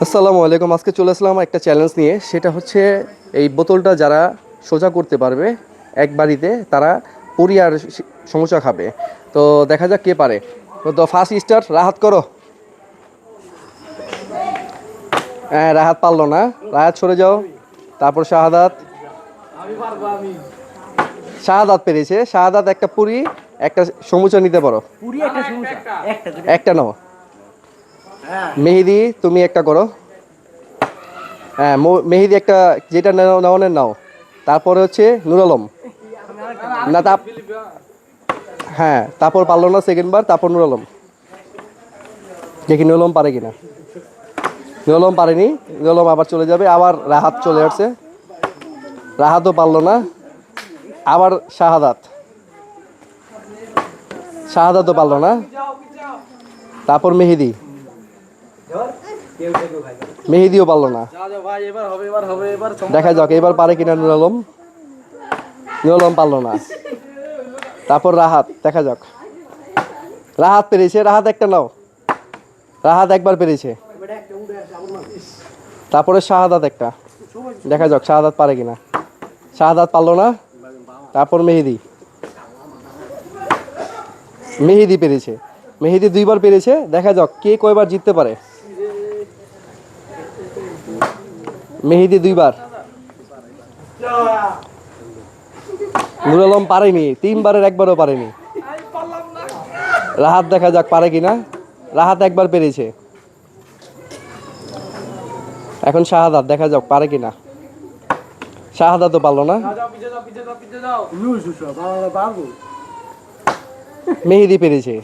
আসসালামু আলাইকুম। আজকে চলে আসলাম একটা চ্যালেঞ্জ নিয়ে। সেটা হচ্ছে এই বোতলটা যারা সোজা করতে পারবে এক বাড়িতে তারা পুরি আর স- খাবে। তো দেখা যাক কে পারে। তো ফার্স্ট স্টার রাহাত করো। হ্যাঁ রাহাত পারল না। রাহাত সরে যাও। তারপর শাহাদাত। শাহাদাত পেরেছে। শাহাদাত একটা পুরি একটা সমুচা নিতে পারো। একটা সমস্যা নাও। মেহেদি, তুমি একটা করো। হ্যাঁ মেহেদি একটা যেটা নাও নাওনের নাও। তারপরে হচ্ছে নুর আলম। না তা হ্যাঁ তারপর পারল না সেকেন্ড বার, তারপর নুর আলম। দেখি নুর আলম পারে কিনা। নুর আলম পারেনি, নুর আলম আবার চলে যাবে, আবার রাহাত চলে আসছে। রাহাতও পারল না, আবার শাহাদাত। শাহাদাতও পারল না। তারপর মেহেদি। মেহেদিও পারল না। যা যা ভাই এবার হবে এবার হবে এবার দেখা যাক এবার পারে কিনা নুর আলম। নুর আলম পারল না। তারপর রাহাত দেখা যাক। রাহাত পেরেছে রাহাত একটা নাও। রাহাত একবার পেরেছে। তারপরে শাহাদাত একটা। দেখা যাক শাহাদাত পারে কিনা। শাহাদাত পারল না। তারপর মেহেদি। মেহেদি পেরেছে। মেহেদি দুইবার পেরেছে। দেখা যাক কে কয়বার জিততে পারে। মেহেদি দুইবার। নুর আলম পারেনি, তিনবারের একবারও পারেনি। রাহাত দেখা যাক পারে কিনা। রাহাত একবার পেরেছে। এখন শাহাদাত, দেখা যাক পারে কিনা। শাহাদাতও পারল না। মেহেদি পেরেছে।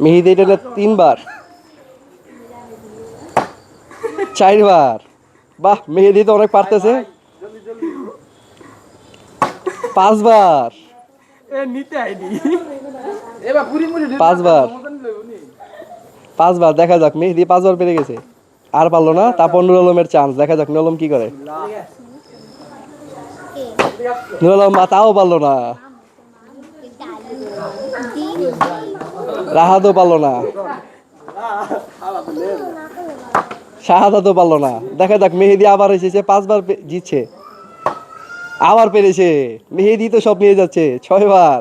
মেহেদি এটা তিনবার। চারবার। বাহ মেহেদি তো অনেক পারতেছে। পাঁচবার। পাঁচবার। পাঁচবার দেখা যাক মেহেদি পাঁচবার পেরে গেছে। আর পারল না তারপর নুর আলমের চান্স দেখা যাক নুর আলম কি করে। নুর আলম তাও পারল না। রাহাতও পারল না। শাহাদাতও পারল না। দেখা যাক মেহেদি আবার এসেছে পাঁচবার জিতছে। আবার পেরেছে। মেহেদি তো সব নিয়ে যাচ্ছে ছয়বার।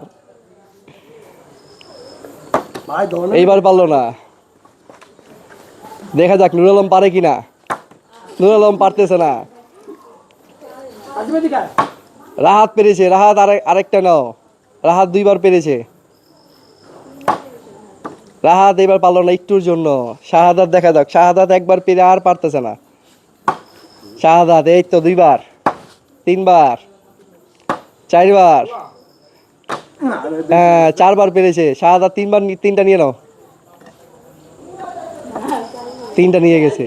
এইবার পারল না। দেখা যাক নুর আলম পারে কিনা। নুর আলম পারতেছে না। রাহাত পেরেছে রাহাত আরেক আরেকটা নাও। রাহাত দুইবার পেরেছে। রাহাত এবার পারল না একটুর জন্য। শাহাদাত দেখা যাক। শাহাদাত একবার পেরে আর পারতেছে না। শাহাদাত, এই তো দুইবার। তিনবার। চারবার। হ্যাঁ চারবার পেরেছে। শাহাদাত তিনবার তিনটা নিয়ে নাও। তিনটা নিয়ে গেছে।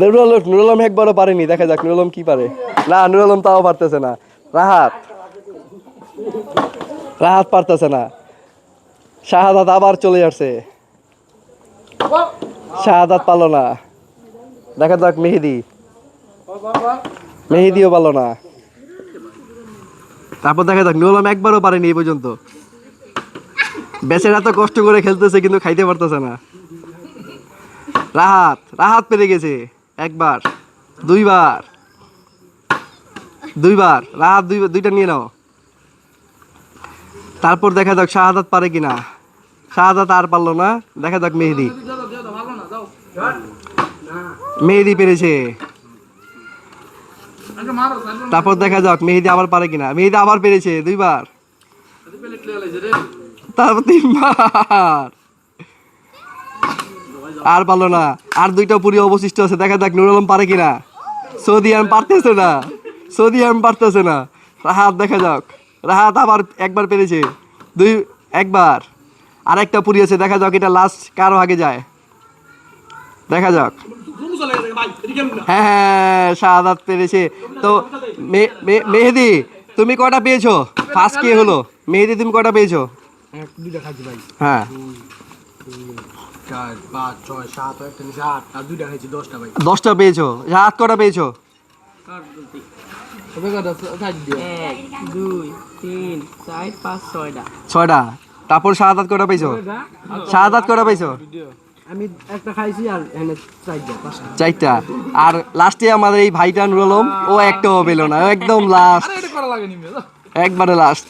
নুরুল আলম নুরুল আলম একবারও পারেনি। দেখা যাক নুরুল আলম কি পারে। না, নুরুল আলম তাও পারতেছে না। রাহাত। রাহাত পারতেছে না। শাহাদাত আবার চলে আসছে। শাহাদাত পারল না। দেখা যাক মেহেদি। মেহেদিও পারল না। তারপর দেখা যাক, নুরুল একবারও পারেনি এই পর্যন্ত। বেচারা তো কষ্ট করে খেলতেছে, কিন্তু খাইতে পারতেছে না। রাহাত রাহাত পেরে গেছে। একবার, দুইবার। দুইবার, রাহাত দুই দুইটা নিয়ে নাও। তারপর দেখা যাক শাহাদাত পারে কিনা। শাহাদাত আর পারল না। দেখা যাক মেহেদি। মেহেদি পেরেছে। তারপর দেখা যাক মেহেদি আবার পারে কিনা। মেহেদি আবার পেরেছে দুইবার। তারপর তিনবার। আর পারল না। আর দুইটা পুরি অবশিষ্ট আছে। দেখা যাক নুর আলম পারে কিনা। সৌদি আম পারতেছে না। সৌদি আম পারতেছে না। রাহাত দেখা যাক। রাহাত আবার একবার পেরেছে। দুই একবার। আর একটা পুরি আছে দেখা যাক এটা লাস্ট কারও আগে যায়। দেখা যাক। হ্যাঁ হ্যাঁ শাহাদাত পেরেছে। তো মেহেদি তুমি কয়টা পেয়েছ? ফার্স্ট কে হলো? মেহেদি তুমি কয়টা পেয়েছ? হ্যাঁ। দশটা পেয়েছ। রাত কটা পেয়েছ? ছয়টা। তারপর শাহাদাত কটা পাইছো? শাহাদাত কটা পাইছো? আমি একটা খাইছি আর চারটা আর লাস্টে আমাদের এই ভাইটা নুর আলম ও একটাও পেল না একদম লাস্ট একবারে লাস্ট